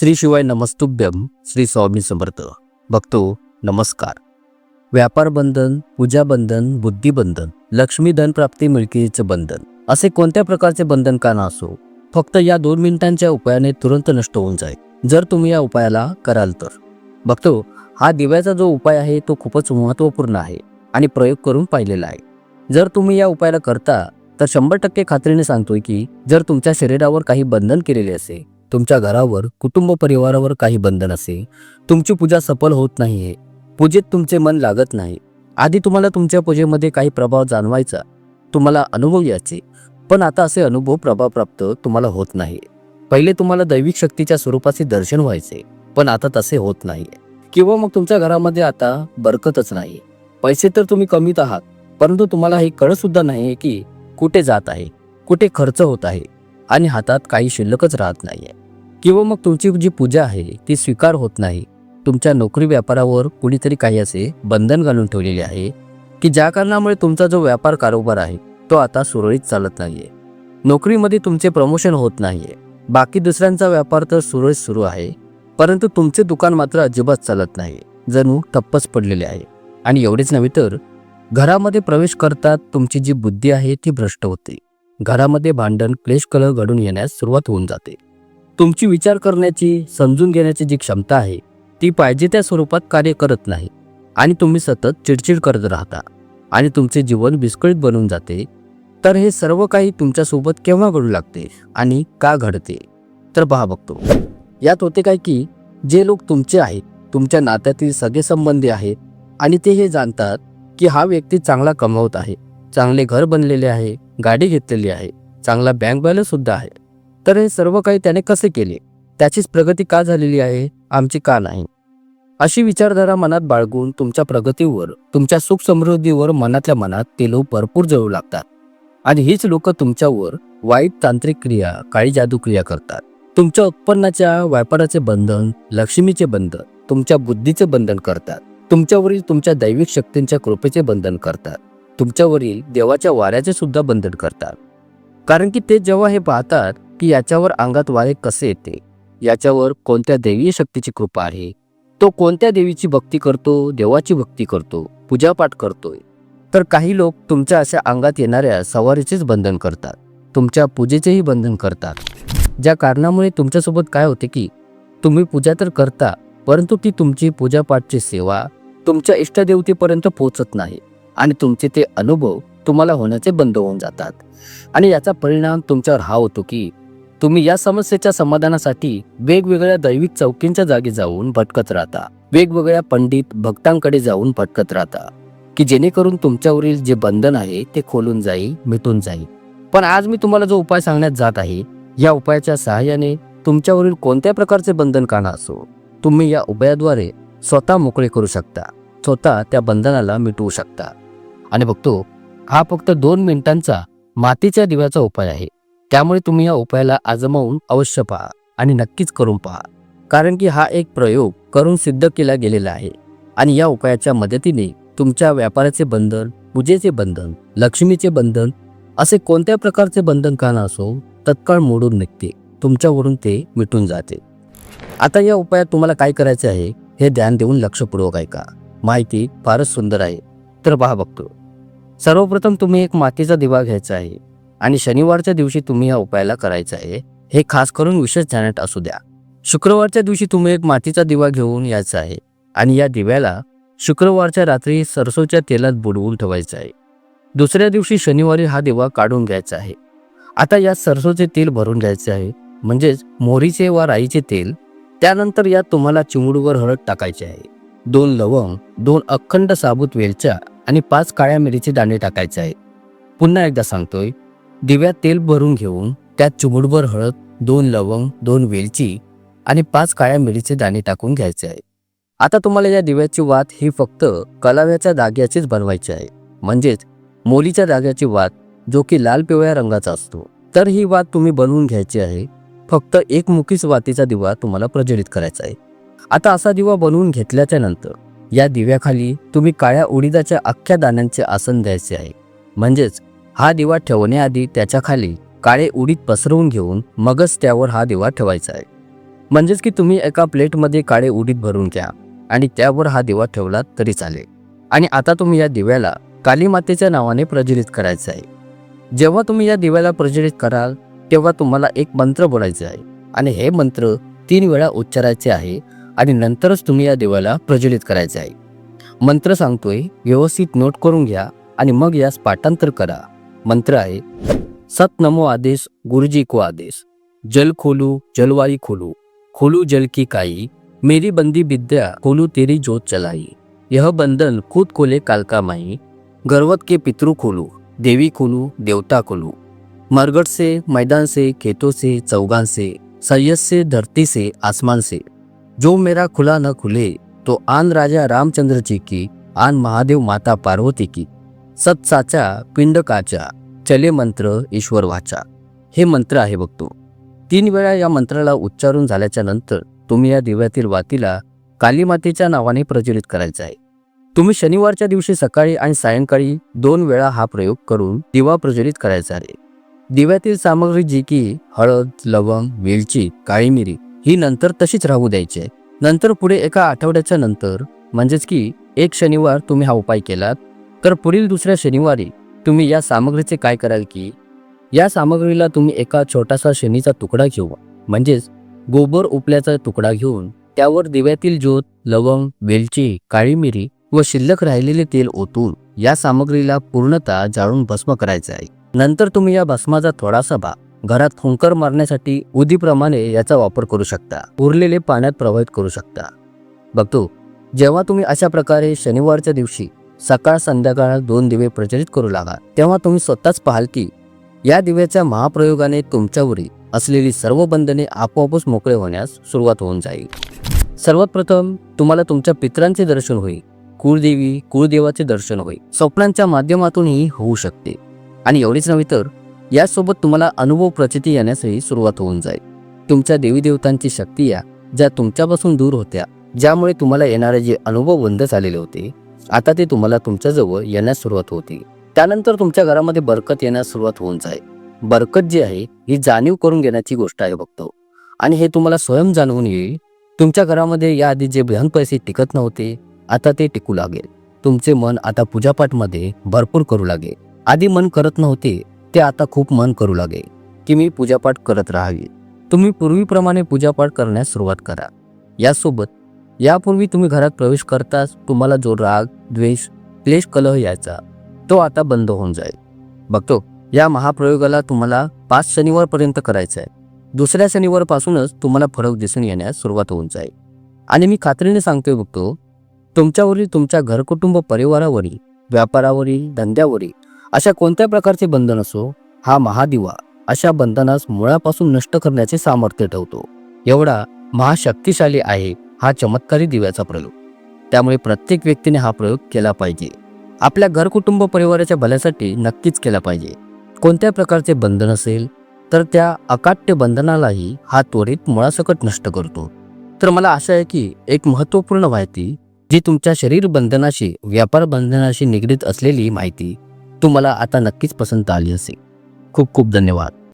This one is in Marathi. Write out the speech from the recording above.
श्री शिवाय नमस्तुभ्यम श्री स्वामी समर्थ. भक्तो नमस्कार. व्यापार बंधन पूजा बंधन बुद्धी बंधन लक्ष्मी धन प्राप्ती मिळकीचं बंधन असे कोणत्या प्रकारचे बंधन का नसो? फक्त या दोन मिनिटांच्या उपायाने तुरंत नष्ट होऊन जाईल जर तुम्ही या उपायाला कराल तर. बघतो हा दिव्याचा जो उपाय आहे तो खूपच महत्त्वपूर्ण आहे आणि प्रयोग करून पाहिलेला आहे. जर तुम्ही या उपायाला करता तर शंभर टक्के खात्रीने सांगतोय की जर तुमच्या शरीरावर काही बंधन केलेले असेल तुमच्या घरावर कुटुंब परिवारावर काही बंधन असे तुमची पूजा सफल होत नाहीये. पूजेत तुमचे मन लागत नाही. आधी तुम्हाला तुमच्या पूजेमध्ये काही प्रभाव जाणवायचा तुम्हाला अनुभव यायचे. पण आता असे अनुभव प्रभाव प्राप्त तुम्हाला होत नाही. पहिले तुम्हाला दैविक शक्तीच्या स्वरूपाचे दर्शन व्हायचे पण आता तसे होत नाही. किंवा मग तुमच्या घरामध्ये आता बरकतच नाही. पैसे तर तुम्ही कमीत आहात परंतु तुम्हाला हे कळत सुद्धा नाही की कुठे जात आहे कुठे खर्च होत आहे आणि हातात काही शिल्लकच राहत नाहीये. किंवा मग तुमची जी पूजा आहे ती स्वीकार होत नाही. तुमच्या नोकरी व्यापारावर कुणीतरी काही असे बंधन घालून ठेवलेले आहे की ज्या कारणामुळे तुमचा जो व्यापार कारोबार आहे तो आता सुरळीत चालत नाहीये. नोकरीमध्ये तुमचे प्रमोशन होत नाहीये. बाकी दुसऱ्यांचा व्यापार तर सुरळीत सुरू आहे परंतु तुमचे दुकान मात्र अजिबात चालत नाही जणू ठप्पच पडलेले आहे. आणि एवढेच नव्हे तर घरामध्ये प्रवेश करतात तुमची जी बुद्धी आहे ती भ्रष्ट होते. घरामध्ये भांडण क्लेश कलह घडून येण्यास सुरुवात होऊन जाते. तुमची विचार करण्याची समजून घेण्याची जी क्षमता आहे ती पाहिजे त्या स्वरूपात कार्य करत नाही आणि तुम्ही सतत चिडचिड करत राहता आणि तुमचे जीवन विस्कळीत बनून जाते तर हे सर्व काही तुमच्यासोबत केव्हा घडू लागते आणि का घडते? तर पहा बघतो. यात होते काय की जे लोक तुमचे आहेत तुमच्या नात्यातील सगळे संबंधी आहेत आणि ते हे जाणतात की हा व्यक्ती चांगला कमवत आहे चांगले घर बनलेले आहे गाडी घेतलेली आहे चांगला बँक बॅलन्स सुद्धा आहे. तर हे सर्व काही त्याने कसे केले? त्याचीच प्रगती का झालेली आहे? आमची का नाही? अशी विचारधारा मनात बाळगून तुमच्या प्रगतीवर तुमच्या सुख समृद्धीवर मनातल्या मनात ते लोक भरपूर जळू लागतात. आणि हीच लोक तुमच्यावर वाईट तांत्रिक क्रिया काळी जादू क्रिया करतात. तुमच्या उत्पन्नाच्या व्यापाराचे बंधन लक्ष्मीचे बंधन तुमच्या बुद्धीचे बंधन करतात. तुमच्यावरील तुमच्या दैविक शक्तींच्या कृपेचे बंधन करतात. तुमच्यावरील देवाच्या वाऱ्याचे सुद्धा बंधन करतात. कारण की ते जेव्हा हे पाहतात की याच्यावर अंगात वारे कसे येते? याच्यावर कोणत्या देवीय शक्तीची कृपा आहे? तो कोणत्या देवीची भक्ती करतो देवाची भक्ती करतो पूजापाठ करतोय? तर काही लोक तुमच्या अशा अंगात येणाऱ्या सवारीचेच बंधन करतात. तुमच्या पूजेचेही बंधन करतात. ज्या कारणामुळे तुमच्यासोबत काय होते की तुम्ही पूजा तर करता परंतु ती तुमची पूजापाठची सेवा तुमच्या इष्टदेवतेपर्यंत पोहोचत नाही आणि तुमचे ते अनुभव तुम्हाला होण्याचे बंद होऊन जातात. आणि याचा परिणाम तुमच्यावर हा होतो की तुम्ही या समस्येच्या समाधानासाठी वेगवेगळ्या दैविक चौकींच्या जागी जाऊन भटकत राहता. वेगवेगळ्या पंडित भक्तांकडे जाऊन भटकत राहता की जेणेकरून तुमच्यावरील जे बंधन आहे ते खोलून जाईल मिटून जाईल. पण आज मी तुम्हाला जो उपाय सांगण्यात जात आहे या उपायाच्या सहाय्याने तुमच्यावरील कोणत्या प्रकारचे बंधन काना असो तुम्ही या उपायाद्वारे स्वतः मोकळे करू शकता स्वतः त्या बंधनाला मिटवू शकता. आणि बघतो हा फक्त दोन मिनिटांचा मातीच्या दिव्याचा उपाय आहे. त्यामुळे तुम्ही या उपायाला आजमावून अवश्य पहा आणि नक्कीच करून पहा. कारण की हा एक प्रयोग करून सिद्ध केला गेलेला आहे आणि या उपायाच्या मदतीने तुमच्या व्यापाराचे बंधन पूजेचे बंधन लक्ष्मीचे बंधन असे कोणत्या प्रकारचे बंधन का असो तत्काळ मोडून निघते. तुमच्यावरून ते मिटून जाते. आता या उपायात तुम्हाला काय करायचे आहे हे ध्यान देऊन लक्षपूर्वक ऐका. माहिती फारच सुंदर आहे. तर पहा बघतो. सर्वप्रथम तुम्ही एक मातीचा दिवा घ्यायचा आहे. आणि शनिवारच्या दिवशी तुम्ही या उपायाला करायचं आहे हे खास करून विशेष ध्यानात असू द्या. शुक्रवारच्या दिवशी तुम्ही एक मातीचा दिवा घेऊन यायचा आहे आणि या दिव्याला शुक्रवारच्या रात्री सरसोच्या तेलात बुडवून ठेवायचं आहे. दुसऱ्या दिवशी शनिवारी हा दिवा काढून घ्यायचा आहे. आता यात सरसोचे तेल भरून घ्यायचे आहे म्हणजेच मोहरीचे वा राईचे तेल त्यानंतर यात तुम्हाला चिमुडवर हळद टाकायचे आहे दोन लवंग दोन अखंड साबूत वेलच्या आणि पाच काळ्या मिरीचे दाणे टाकायचे आहेत पुन्हा एकदा सांगतोय दिव्यात तेल भरून घेऊन त्यात चिमुडभर हळद दोन लवंग दोन वेलची आणि पाच काळ्या मिरीचे दाणे टाकून घ्यायचे आहे. आता तुम्हाला या दिव्याची वात ही फक्त कलाव्याच्या दाग्याचीच बनवायची आहे. म्हणजेच मोलीच्या दाग्याची वात जो की लाल पिवळ्या रंगाचा असतो. तर ही वात तुम्ही बनवून घ्यायची आहे. फक्त एक मुखीच वातीचा दिवा तुम्हाला प्रज्वलित करायचा आहे. आता असा दिवा बनवून घेतल्याच्या नंतर या दिव्याखाली तुम्ही काळ्या उडीदाच्या अख्ख्या दाण्यांचे आसन द्यायचे आहे. म्हणजेच हा दिवा ठेवण्याआधी त्याच्याखाली काळे उडीत पसरवून घेऊन मगच त्यावर हा दिवा ठेवायचा आहे. म्हणजेच की तुम्ही एका प्लेटमध्ये काळे उडीत भरून घ्या आणि त्यावर हा दिवा ठेवला तरी चालेल. आणि आता तुम्ही या दिव्याला काली मातेच्या नावाने प्रज्वलित करायचं आहे. जेव्हा तुम्ही या दिव्याला प्रज्वलित कराल तेव्हा तुम्हाला एक मंत्र बोलायचे आहे. आणि हे मंत्र तीन वेळा उच्चारायचे आहे आणि नंतरच तुम्ही या दिव्याला प्रज्वलित करायचे आहे. मंत्र सांगतोय व्यवस्थित नोट करून घ्या आणि मग यास पाठांतर करा. मंत्र आहे, सत नमो आदेश गुरु जी को आदेश, जल खोलू जलवाई खोलू खोलू जल की काई, मेरी बंदी विद्या, खोलू तेरी जोत चलाई, यह बंधन खुद खोले कालका माई, गर्वत के पितरु खोलू, देवी खोलू, देवता खोलू, मरगट से, मैदान से, खेतों से, चौगान से, सैयद से, धरती से, आसमान से, जो मेरा खुला न खुले तो आन राजा रामचंद्र जी की, आन महादेव माता पार्वती की सत्साचा पिंडकाचा चले मंत्र ईश्वर वाचा हे मंत्र आहे बघतो तीन वेळा या मंत्राला उच्चारून झाल्याच्यानंतर तुम्ही या दिव्यातील वातीला कालीमातेच्या नावाने प्रज्वलित करायचं आहे. तुम्ही शनिवारच्या दिवशी सकाळी आणि सायंकाळी दोन वेळा हा प्रयोग करून दिवा प्रज्वलित करायचा आहे. दिव्यातील सामग्री जी की हळद लवंग वेलची काळी मिरी ही नंतर तशीच राहू द्यायची आहे. नंतर पुढे एका आठवड्याच्या नंतर म्हणजेच की एक शनिवार तुम्ही हा उपाय केलात तर पुढील दुसऱ्या शनिवारी तुम्ही या सामग्रीचे काय कराल की या सामग्रीला तुम्ही एका छोटासा शनीचा तुकडा घेऊ म्हणजेच गोबर उपल्याचा तुकडा घेऊन त्यावर दिव्यातील ज्योत लवंग वेलची काळी मिरी व शिल्लक राहिलेले तेल ओतून या सामग्रीला पूर्णतः जाळून भस्म करायचे आहे. नंतर तुम्ही या भस्माचा थोडासा भाग घरात हुंकर मारण्यासाठी उदीप्रमाणे याचा वापर करू शकता. उरलेले पाण्यात प्रवाहित करू शकता. बघतो जेव्हा तुम्ही अशा प्रकारे शनिवारच्या दिवशी सकाळ संध्याकाळ दोन दिवे प्रज्वलित करू लागा. तेव्हा तुम्ही स्वतःच पाहाल की या दिव्याच्या महाप्रयोगाने तुमच्यावरील असलेली सर्व बंधने आपोआपच मोकळे होण्यास सुरुवात होऊन जाईल. सर्वात प्रथम तुम्हाला तुमच्या पित्रांचे दर्शन होईल. कुळदेवी कुळदेवाचे दर्शन होईल. स्वप्नांच्या माध्यमातूनही होऊ शकते. आणि एवढीच नव्हे तर यासोबत तुम्हाला अनुभव प्रचिती येण्यासही सुरुवात होऊन जाईल. तुमच्या देवी देवतांची शक्ती या ज्या तुमच्यापासून दूर होत्या ज्यामुळे तुम्हाला येणारे जे अनुभव बंद झालेले होते आता ते तुम्हाला तुमच्याजवळ येण्यास सुरुवात होते. त्यानंतर तुमच्या घरामध्ये बरकत येण्यास सुरुवात होऊन जाईल. बरकत जी आहे ही जाणीव करून घेण्याची गोष्ट आहे बघतो आणि हे तुम्हाला स्वयं जाणवून येईल. तुमच्या घरामध्ये याआधी जे धन पैसे टिकत नव्हते आता ते टिकू लागेल. तुमचे मन आता पूजापाठमध्ये भरपूर करू लागेल. आधी मन करत नव्हते ते आता खूप मन करू लागेल की मी पूजापाठ करत राहावी तुम्ही पूर्वीप्रमाणे पूजापाठ करण्यास सुरुवात करा. यासोबत यापूर्वी तुम्ही घरात प्रवेश करताच तुम्हाला जो राग द्वेष क्लेश कलह यायचा तो आता बंद होऊन जाईल. बघतो या महाप्रयोगाला तुम्हाला पाच शनिवारपर्यंत करायचं आहे दुसऱ्या शनिवारपासूनच तुम्हाला फरक दिसून येण्यास सुरुवात होऊन जाईल. आणि मी खात्रीने सांगतोय बघतो तुमच्यावरील तुमच्या घरकुटुंब परिवारावरील व्यापारावरील धंद्यावरील अशा कोणत्या प्रकारचे बंधन असो हा महादिवा अशा बंधनास मुळापासून नष्ट करण्याचे सामर्थ्य ठेवतो. एवढा महाशक्तिशाली आहे हा चमत्कारी दिव्याचा प्रयोग. त्यामुळे प्रत्येक व्यक्तीने हा प्रयोग केला पाहिजे. आपल्या घरकुटुंब परिवाराच्या भल्यासाठी नक्कीच केला पाहिजे. कोणत्या प्रकारचे बंधन असेल तर त्या अकाट्य बंधनालाही हा त्वरित मुळासकट नष्ट करतो. तर मला आशा आहे की एक महत्त्वपूर्ण माहिती जी तुमच्या शरीर बंधनाशी व्यापार बंधनाशी निगडीत असलेली माहिती तुम्हाला आता नक्कीच पसंत आली असेल. खूप खूप धन्यवाद.